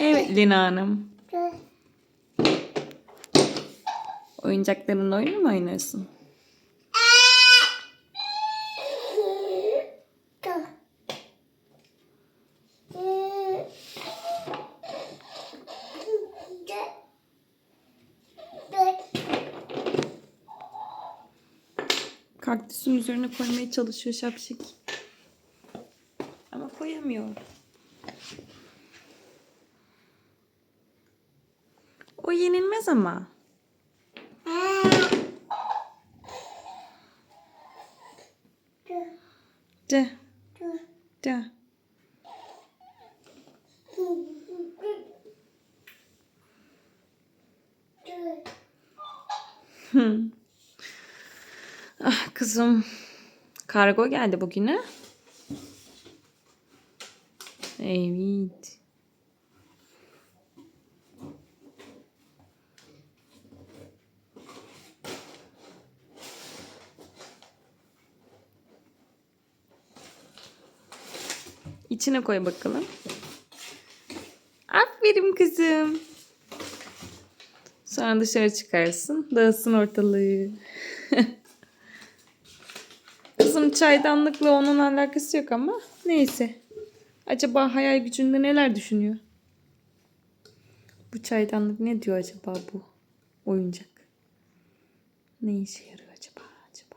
Evet Lina Hanım. Oyuncaklarınla oyun mu oynuyorsun? Kaktüsün üzerine koymaya çalışıyor şapşik. Ama koyamıyor. O yenilmez ama. De. De. Hmm. Ah kızım. Kargo geldi bugüne. Evet. İçine koy bakalım. Aferin kızım. Sonra dışarı çıkarsın. Dağılsın ortalığı. Kızım çaydanlıkla onun alakası yok ama neyse. Acaba hayal gücünde neler düşünüyor? Bu çaydanlık ne diyor acaba bu oyuncak? Ne işe yarıyor acaba acaba?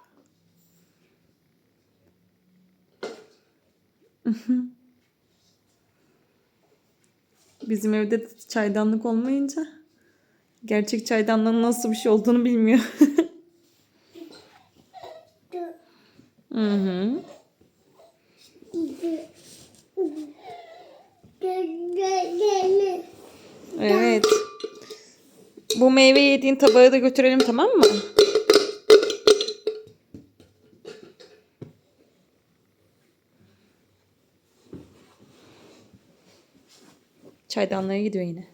Bizim evde de çaydanlık olmayınca gerçek çaydanlığın nasıl bir şey olduğunu bilmiyor. Hı hı. Evet. Bu meyve yediğin tabağı da götürelim tamam mı? Çaydanlığa gidiyor yine.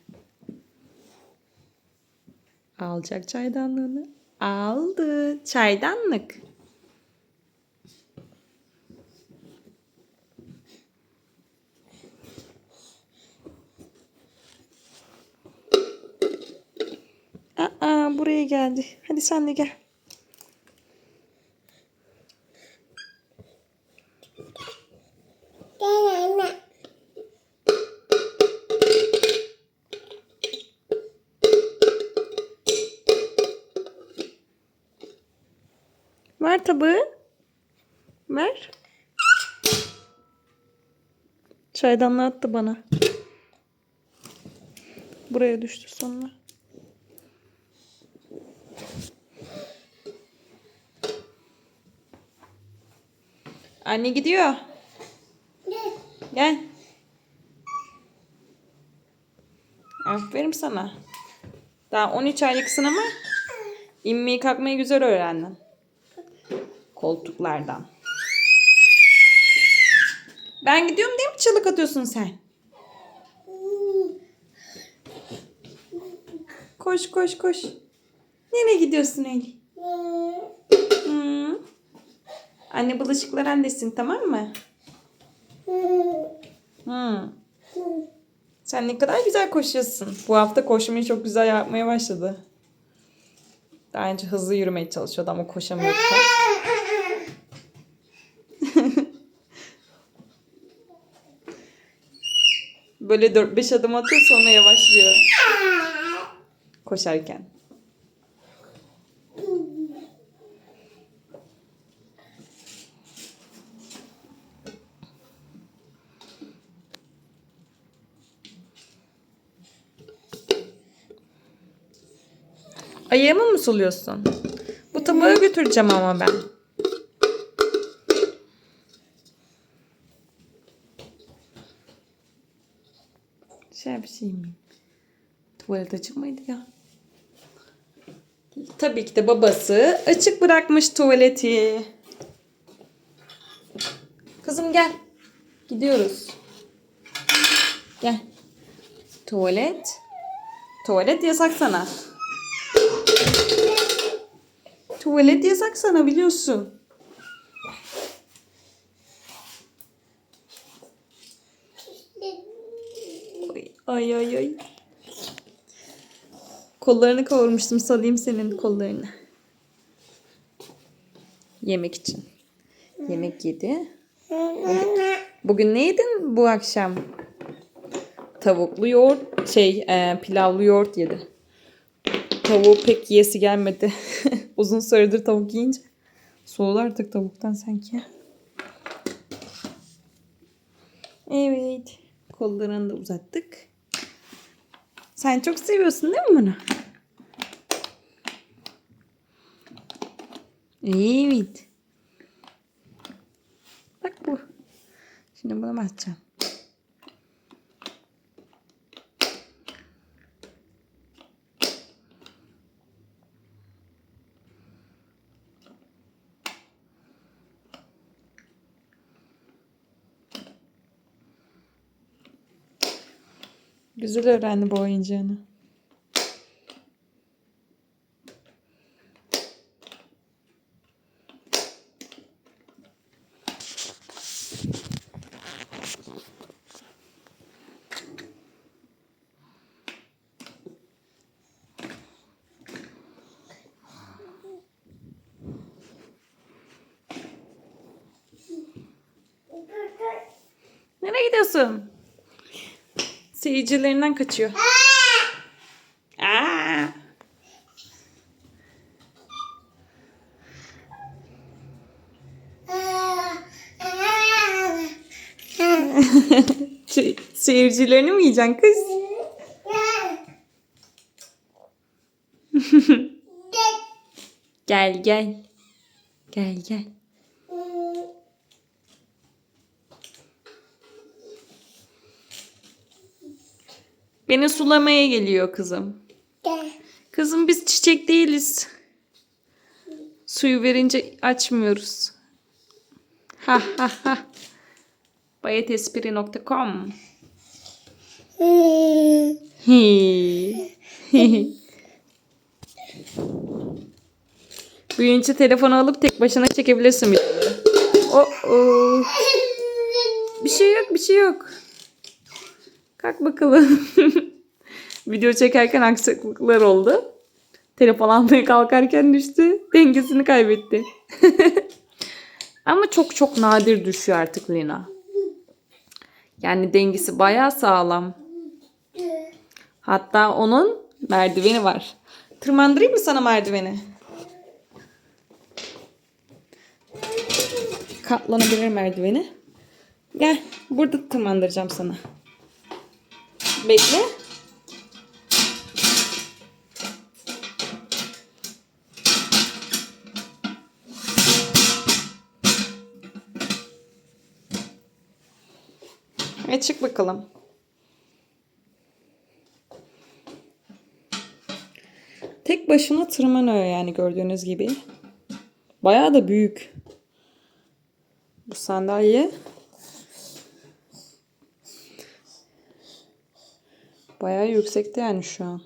Alacak çaydanlığını. Aldı. Çaydanlık. Aa, buraya geldi. Hadi sen de gel. Tabağı. Ver. Çaydanlığı attı bana. Buraya düştü sonra. Anne gidiyor. Gel. Aferin sana. Daha 13 aylıksın ama inmeyi kalkmayı güzel öğrendin. Koltuklardan. Ben gidiyorum diye mi çığlık atıyorsun sen? Koş koş koş. Nereye gidiyorsun Eli? Hı. Anne bulaşıklar annesin tamam mı? Hı. Sen ne kadar güzel koşuyorsun. Bu hafta koşmayı çok güzel yapmaya başladı. Daha önce hızlı yürümeye çalışıyordu ama koşamıyordu. Böyle 4-5 adım atıyor sonra yavaşlıyor. Koşarken. Ayağımı mı suluyorsun? Bu tabağı götüreceğim ama ben. Şey bir şey mi? Tuvalet açık mıydı ya? Tabii ki de babası açık bırakmış tuvaleti. Kızım gel. Gidiyoruz. Gel. Tuvalet. Tuvalet yasak sana. Tuvalet yasak sana biliyorsun. Ay ay ay. Kollarını kavurmuştum. Salayım senin kollarını. Yemek için. Yemek yedi. Bugün ne yedin bu akşam? Tavuklu yoğurt, şey e, pilavlı yoğurt yedi. Tavuğu pek yiyesi gelmedi. Uzun süredir tavuk yiyince. Soğudu artık tavuktan sanki. Evet. Kollarını da uzattık. Sen çok seviyorsun değil mi bunu? Evet. Bak bu. Şimdi bunu basacağım. Güzel öğrendi bu oyuncağını. Nereye gidiyorsun? Seyircilerinden kaçıyor. Aa! Se- Seyircilerini mi yiyeceksin kız? Gel gel. Gel gel. Beni sulamaya geliyor kızım. Kızım biz çiçek değiliz. Suyu verince açmıyoruz. Ha ha ha. Bayetespri.com Hi. Büyüyünce telefonu alıp tek başına çekebilirsin videoları. Oh, oh. Bir şey yok, bir şey yok. Kalk bakalım. Video çekerken aksaklıklar oldu. Telefon almaya kalkarken düştü. Dengesini kaybetti. Ama çok çok nadir düşüyor artık Lina. Yani dengesi bayağı sağlam. Hatta onun merdiveni var. Tırmandırayım mı sana merdiveni? Katlanabilir merdiveni. Gel burada tırmandıracağım sana. Bekle. E çık bakalım. Tek başına tırmanıyor yani gördüğünüz gibi. Bayağı da büyük. Bu sandalye. Bayağı yüksekte yani şu an.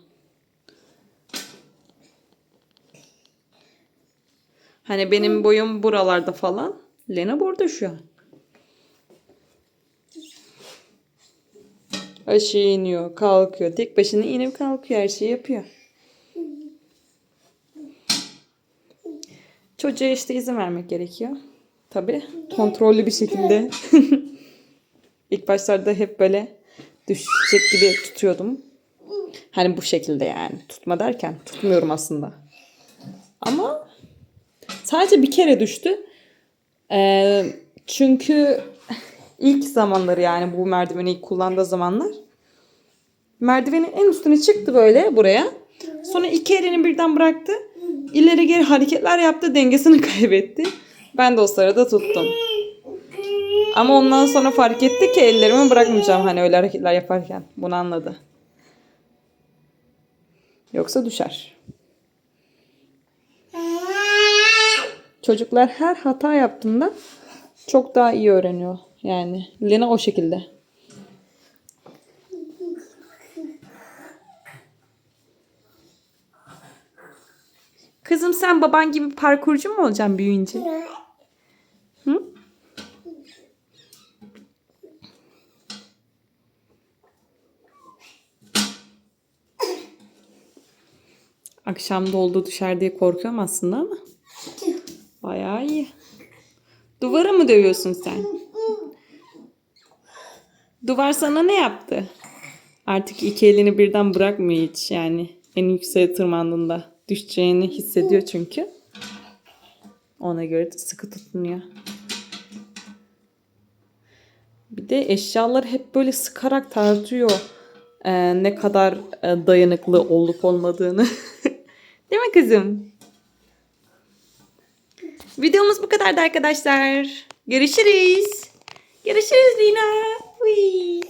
Hani benim boyum buralarda falan. Lena burada şu an. Aşağı iniyor, kalkıyor. Tek başına inip kalkıyor, her şeyi yapıyor. Çocuğa işte izin vermek gerekiyor. Tabii kontrollü bir şekilde. İlk başlarda hep böyle düşecek gibi tutuyordum. Hani bu şekilde yani. Tutma derken tutmuyorum aslında. Ama sadece bir kere düştü. Ee, çünkü ilk zamanları yani bu merdiveni ilk kullandığı zamanlar merdivenin en üstüne çıktı böyle buraya. Sonra iki elini birden bıraktı. İleri geri hareketler yaptı. Dengesini kaybetti. Ben de o sırada tuttum. Ama ondan sonra fark etti ki ellerimi bırakmayacağım hani öyle hareketler yaparken. Bunu anladı. Yoksa düşer. Çocuklar her hata yaptığında çok daha iyi öğreniyor. Yani Lena o şekilde. Kızım sen baban gibi parkurcu mu olacaksın büyüyünce? Hı? Akşam da oldu düşer diye korkuyorum aslında ama. Bayağı iyi. Duvara mı dövüyorsun sen? Duvar sana ne yaptı? Artık iki elini birden bırakmıyor hiç yani. En yükseğe tırmandığında düşeceğini hissediyor çünkü. Ona göre sıkı tutunuyor. Bir de eşyaları hep böyle sıkarak tartıyor. Ee, ne kadar e, dayanıklı olup olmadığını. Değil mi kızım? Videomuz bu kadardı arkadaşlar. Görüşürüz. Görüşürüz Lina. Uy.